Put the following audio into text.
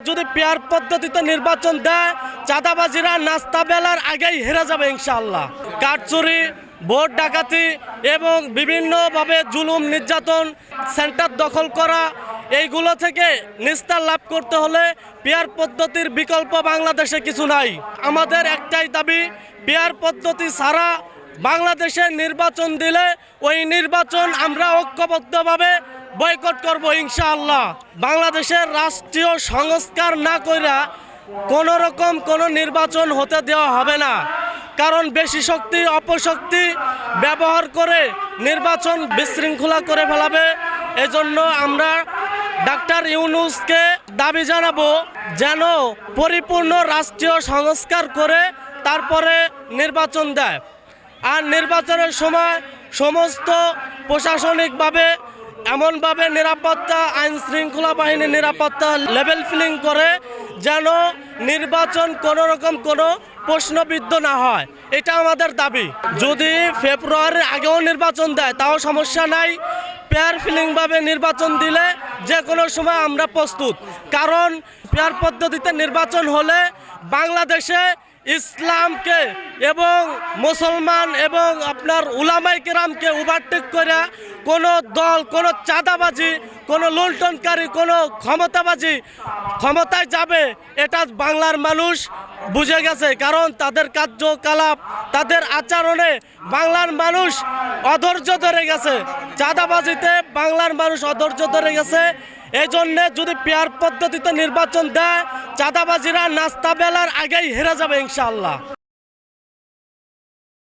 যদি পেয়ার পদ্ধতিতে নির্বাচন দেয়, চাঁদাবাজিরা নাস্তা বেলার আগেই হেরে যাবে ইনশাআল্লাহ। কাঠচুরি ভোট ডাকাতি এবং বিভিন্নভাবে জুলুম, নির্যাতন, সেন্টার দখল করা, এইগুলো থেকে নিস্তার লাভ করতে হলে পেয়ার পদ্ধতির বিকল্প বাংলাদেশে কিছু নাই। আমাদের একটাই দাবি, পেয়ার পদ্ধতি ছাড়া বাংলাদেশে নির্বাচন দিলে ওই নির্বাচন আমরা ঐক্যবদ্ধভাবে বয়কট করব ইনশাআল্লাহ। বাংলাদেশের রাষ্ট্রীয় সংস্কার না কইরা কোনো রকম কোনো নির্বাচন হতে দেওয়া হবে না। কারণ বেশি শক্তি, অপশক্তি ব্যবহার করে নির্বাচন বিশৃঙ্খলা করে ফেলাবে। এজন্য আমরা ডাক্তার ইউনুসকে দাবি জানাব যেন পরিপূর্ণ রাষ্ট্রীয় সংস্কার করে তারপরে নির্বাচন দেয়। আর নির্বাচনের সময় সমস্ত প্রশাসনিকভাবে এমনভাবে নিরাপত্তা, আইন শৃঙ্খলা বাহিনীর নিরাপত্তা লেভেল ফিলিং করে যেন নির্বাচন কোনো রকম কোনো প্রশ্নবিদ্ধ না হয়। এটা আমাদের দাবি। যদি ফেব্রুয়ারির আগেও নির্বাচন দেয়, তাও সমস্যা নাই। পেয়ার ফিলিংভাবে নির্বাচন দিলে যে কোনো সময় আমরা প্রস্তুত। কারণ পেয়ার পদ্ধতিতে নির্বাচন হলে বাংলাদেশে ইসলামকে এবং মুসলমান এবং আপনার উলামাই কেরামকে ওভারটেক করে কোনো দল, কোনো চাঁদাবাজি, কোনো লুণ্ঠনকারী, কোনো ক্ষমতাবাজি ক্ষমতায় যাবে, এটা বাংলার মানুষ বুঝে গেছে। কারণ তাদের কার্যকলাপ, তাদের আচরণে বাংলার মানুষ অধৈর্য ধরে গেছে। চাঁদাবাজিতে বাংলার মানুষ অধৈর্য ধরে গেছে। এই জন্যে যদি পেয়ার পদ্ধতিতে নির্বাচন দেয় চাঁদাবাজিরা নাস্তা বেলার আগেই হেরে যাবে ইনশাআল্লাহ।